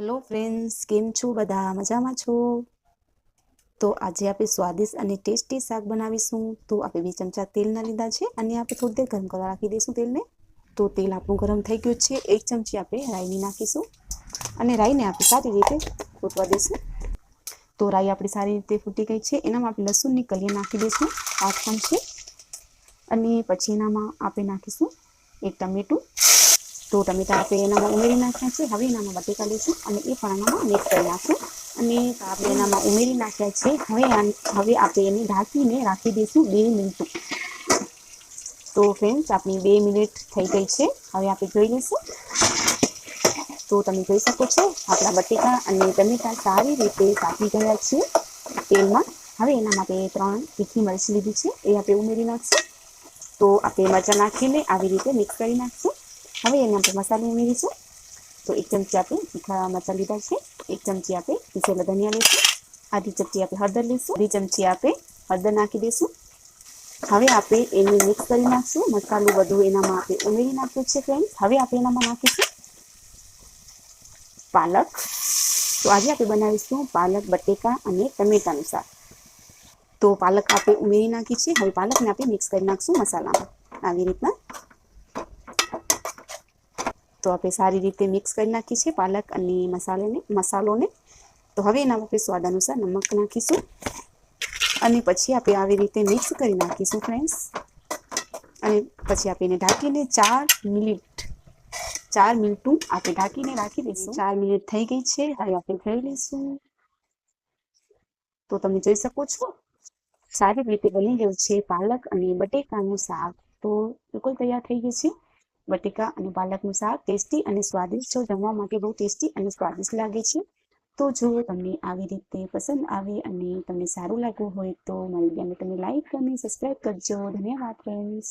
Hello friends કેમ છો? બધા મજામાં છો? તો આજે આપણે સ્વાદિષ્ટ અને ટેસ્ટી શાક બનાવીશું. તો આપણે બે ચમચા તેલના લીધા છે અને આપણે થોડી દેર ગરમ કરવા રાખી દઈશું તેલને. તો તેલ આપણું ગરમ થઈ ગયું છે. એક ચમચી આપણે રાઈની નાખીશું અને રાઈને આપણે સારી રીતે ફૂટવા દઈશું. તો રાઈ આપણી સારી રીતે ફૂટી ગઈ છે. એનામાં આપણે લસણની કલીએ નાખી દઈશું. પાંચ ચમચી. અને પછી એનામાં આપણે નાખીશું એક ટમેટું. તો ટમેટા આપણે એનામાં ઉમેરી નાખ્યા છે. હવે એનામાં બટેકા લઈશું અને એ પણ એનામાં મિક્સ કરી નાખશું. અને આપણે એનામાં ઉમેરી નાખ્યા છે. હવે હવે આપણે એને ઢાંકીને રાખી દઈશું બે મિનિટ. તો ફ્રેન્ડ્સ આપણી બે મિનિટ થઈ ગઈ છે. હવે આપણે જોઈ લઈશું. તો તમે જોઈ શકો છો આપણા બટેકા અને ટમેટા સારી રીતે કાપી ગયા છે તેલમાં. હવે એના માટે ત્રણ તીખી મરચી લીધી છે. એ આપણે ઉમેરી નાખશું. તો આપણે મરચાં નાખીને આવી રીતે મિક્સ કરી નાખશું. હવે એને આપણે મસાલો ઉમેરીશું. તો એક ચમચી આપણે તીખા મરચાં લીધા છે. એક ચમચી આપણે પીસેલા ધનિયા લઈશું આધી ચમચી આપણે હળદર લઈશું અડધી ચમચી આપણે હળદર નાખી દઈશું. હવે આપણે એને મિક્સ કરી નાખશું. મસાલો બધું એનામાં આપણે ઉમેરી નાખ્યું છે ફ્રેન્ડ હવે આપણે એનામાં નાખીશું પાલક. તો આજે આપણે બનાવીશું પાલક, બટેકા અને ટમેટાનું શાક. તો પાલક આપણે ઉમેરી નાખી છે. હવે પાલકને આપણે મિક્સ કરી નાખશું મસાલામાં. આવી રીતના તો આપણે સારી રીતે મિક્સ કરી નાખી છે પાલક અને મસાલાને મસાલોને. તો હવે એના આપણે સ્વાદ અનુસાર નમક નાખીશું. અને પછી આપણે આવી રીતે મિક્સ કરી નાખીશું ફ્રેન્ડ્સ અને પછી આપણે એને ઢાંકીને ચાર મિનિટ ચાર મિનિટનું આપણે ઢાંકીને રાખી દઈશું. ચાર મિનિટ થઈ ગઈ છે. હવે આપણે ખાઈ લઈશું. તો તમે જોઈ શકો છો સારી રીતે બની ગયું છે પાલક અને બટેકાનું શાક. તો બિલકુલ તૈયાર થઈ ગયું છે. બટેકા અને પાલકનું શાક ટેસ્ટી અને સ્વાદિષ્ટ જો જમવા માટે બહુ ટેસ્ટી અને સ્વાદિષ્ટ લાગે છે. તો જો તમને આવી રીતે પસંદ આવે અને તમને સારું લાગવું હોય તો મારી વિડીયોને તમે લાઈક અને સબસ્ક્રાઈબ કરજો. ધન્યવાદ ફ્રેન્ડ્સ